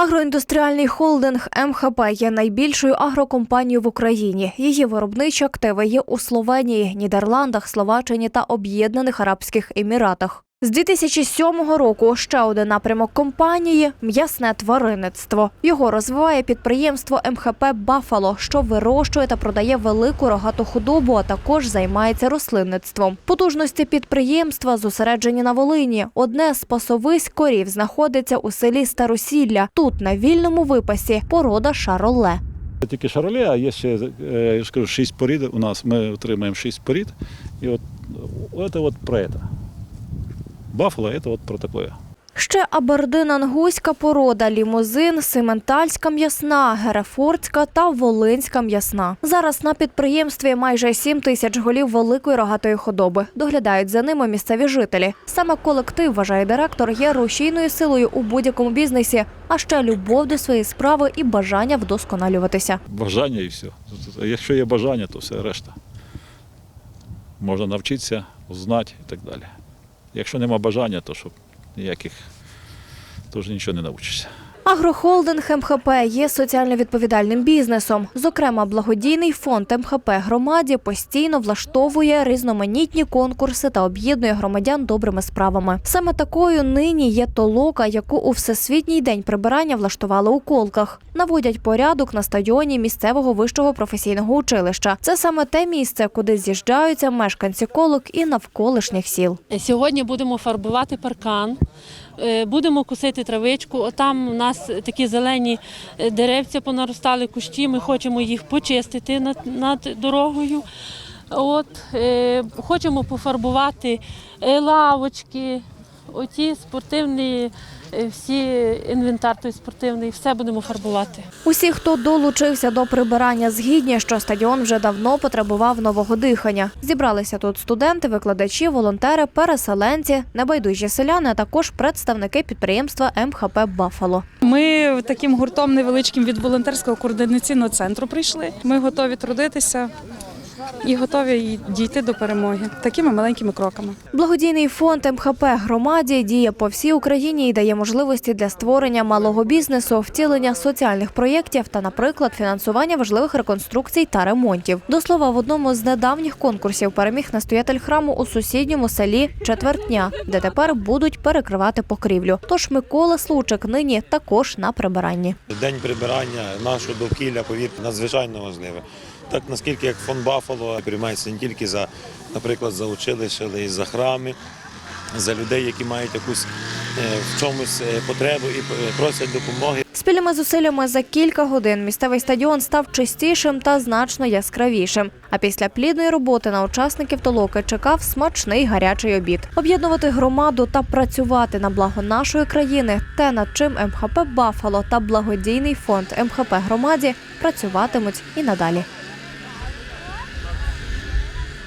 Агроіндустріальний холдинг МХП є найбільшою агрокомпанією в Україні. Її виробничі активи є у Словенії, Нідерландах, Словаччині та Об'єднаних Арабських Еміратах. З 2007 року ще один напрямок компанії м'ясне тваринництво. Його розвиває підприємство МХП Бафало, що вирощує та продає велику рогату худобу, а також займається рослинництвом. Потужності підприємства зосереджені на Волині. Одне з пасовиськ корів знаходиться у селі Старосілля. Тут на вільному випасі порода шароле. Тільки шароле, а є ще, е, я ж шість порід у нас. Ми отримаємо шість порід. І от це от це. Баффало – це от про таке. Ще абердин ангуська порода, лімузин, симентальська м'ясна, герефордська та волинська м'ясна. Зараз на підприємстві майже 7 тисяч голів великої рогатої худоби. Доглядають за ними місцеві жителі. Саме колектив, вважає директор, є рушійною силою у будь-якому бізнесі, а ще любов до своєї справи і бажання вдосконалюватися. Бажання і все. Якщо є бажання, то все решта. Можна навчитися, знати і так далі. Якщо нема бажання, то щоб ніяких, то вже нічого не навчишся. Агрохолдинг МХП є соціально відповідальним бізнесом. Зокрема, благодійний фонд МХП громаді постійно влаштовує різноманітні конкурси та об'єднує громадян добрими справами. Саме такою нині є толока, яку у всесвітній день прибирання влаштували у колках. Наводять порядок на стадіоні місцевого вищого професійного училища. Це саме те місце, куди з'їжджаються мешканці колок і навколишніх сіл. Сьогодні будемо фарбувати паркан, будемо косити травичку. Отам у нас такі зелені е, деревця понаростали кущі. Ми хочемо їх почистити над, над дорогою. От, е, хочемо пофарбувати е, лавочки, оті спортивні, е, всі інвентар той спортивний, все будемо фарбувати. Усі, хто долучився до прибирання, згідні, що стадіон вже давно потребував нового дихання. Зібралися тут студенти, викладачі, волонтери, переселенці, небайдужі селяни, а також представники підприємства МХП Бафало. Ми таким гуртом невеличким від волонтерського координаційного центру прийшли. Ми готові трудитися і готові дійти до перемоги такими маленькими кроками. Благодійний фонд МХП громаді діє по всій Україні і дає можливості для створення малого бізнесу, втілення соціальних проєктів та, наприклад, фінансування важливих реконструкцій та ремонтів. До слова, в одному з недавніх конкурсів переміг настоятель храму у сусідньому селі Четвертня, де тепер будуть перекривати покрівлю. Тож Микола Случик нині також на прибиранні. День прибирання нашого довкілля, повірте, надзвичайно важливе. Так наскільки як фонд Баффало приймається не тільки за, наприклад, за училище, але й за храми, за людей, які мають якусь е, в чомусь е, потребу і е, просять допомоги. Спільними зусиллями за кілька годин місцевий стадіон став чистішим та значно яскравішим. А після плідної роботи на учасників толоки чекав смачний гарячий обід. Об'єднувати громаду та працювати на благо нашої країни те, над чим МХП Бафало та благодійний фонд МХП громаді працюватимуть і надалі.